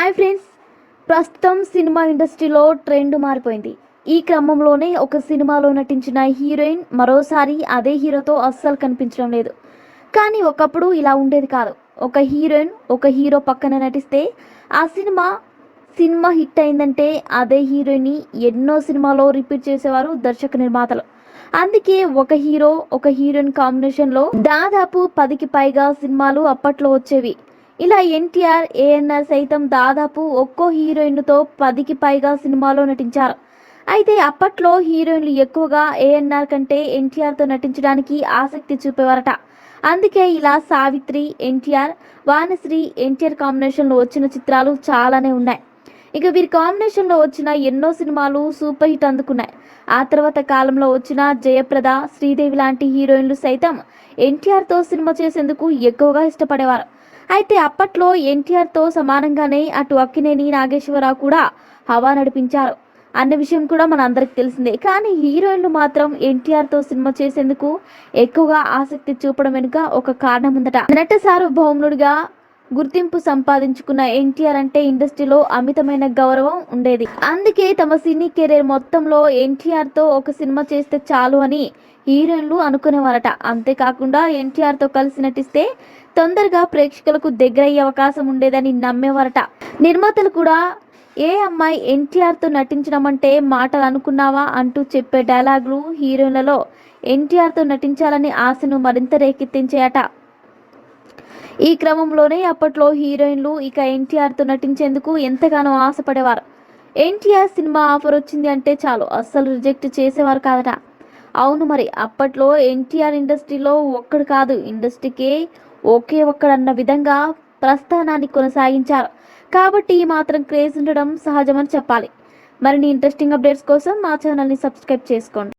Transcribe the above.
Hi friends. ప్రస్తుతం cinema ఇండస్ట్రీలో trend మారిపోయింది. ఈ క్రమంలోనే ఒక సినిమాలో నటించిన హీరోయిన్ మరోసారి అదే హీరోతో అస్సలు కనిపించడం లేదు. కానీ ఒకప్పుడు ఇలా ఉండేది కాదు. ఒక హీరోయిన్ ఒక హీరో పక్కన నటిస్తే ఆ సినిమా సినిమా హిట్ అయిందంటే అదే హీరోయిన్ని ఎన్నో సినిమాలో రిపీట్ చేసేవారు దర్శక నిర్మాతలు. అందుకే ఒక హీరో ఒక హీరోయిన్ కాంబినేషన్లో దాదాపు పదికి పైగా సినిమాలు అప్పట్లో వచ్చేవి. ఇలా ఎన్టీఆర్ ఏఎన్ఆర్ సైతం దాదాపు ఒక్కో హీరోయిన్తో పదికి పైగా సినిమాలో నటించారు. అయితే అప్పట్లో హీరోయిన్లు ఎక్కువగా ఏఎన్ఆర్ కంటే ఎన్టీఆర్తో నటించడానికి ఆసక్తి చూపేవారట. అందుకే ఇలా సావిత్రి ఎన్టీఆర్ వానశ్రీ ఎన్టీఆర్ కాంబినేషన్లో వచ్చిన చిత్రాలు చాలానే ఉన్నాయి. ఇక వీరి కాంబినేషన్లో వచ్చిన ఎన్నో సినిమాలు సూపర్ హిట్ అందుకున్నాయి. ఆ తర్వాత కాలంలో వచ్చిన జయప్రద శ్రీదేవి లాంటి హీరోయిన్లు సైతం ఎన్టీఆర్తో సినిమా చేసేందుకు ఎక్కువగా ఇష్టపడేవారు. అయితే అప్పట్లో ఎన్టీఆర్తో సమానంగానే అటు అక్కినేని నాగేశ్వరరావు కూడా హవా నడిపించారు. అన్న విషయం కూడా మన అందరికి తెలిసిందే. కానీ హీరోయిన్లు మాత్రం ఎన్టీఆర్తో సినిమా చేసేందుకు ఎక్కువగా ఆసక్తి చూపడం వెనుక ఒక కారణం ఉందట. నట సార్వభౌముడిగా గుర్తింపు సంపాదించుకున్న ఎన్టీఆర్ అంటే ఇండస్ట్రీలో అమితమైన గౌరవం ఉండేది. అందుకే తమ సినీ కెరీర్ మొత్తంలో ఎన్టీఆర్తో ఒక సినిమా చేస్తే చాలు అని హీరోయిన్లు అనుకునేవారట. అంతేకాకుండా ఎన్టీఆర్తో కలిసి నటిస్తే తొందరగా ప్రేక్షకులకు దగ్గరయ్యే అవకాశం ఉండేదని నమ్మేవారట. నిర్మాతలు కూడా ఏ అమ్మాయి ఎన్టీఆర్తో నటించడం అంటే మాటలు అనుకున్నావా? అంటూ చెప్పే డైలాగులు హీరోయిన్లలో ఎన్టీఆర్తో నటించాలని ఆశను మరింత రేకెత్తించాయట. ఈ క్రమంలోనే అప్పట్లో హీరోయిన్లు ఇక ఎన్టీఆర్తో నటించేందుకు ఎంతగానో ఆశపడేవారు. ఎన్టీఆర్ సినిమా ఆఫర్ వచ్చింది అంటే చాలు అస్సలు రిజెక్ట్ చేసేవారు కాదట. అవును మరి అప్పట్లో ఎన్టీఆర్ ఇండస్ట్రీలో ఒక్కడు కాదు ఇండస్ట్రీకే ఒకే ఒక్కడన్న విధంగా ప్రస్థానాన్ని కొనసాగించారు. కాబట్టి ఈ మాత్రం క్రేజ్ ఉండడం సహజమని చెప్పాలి. మరిన్ని ఇంట్రెస్టింగ్ అప్డేట్స్ కోసం మా ఛానల్ని సబ్స్క్రైబ్ చేసుకోండి.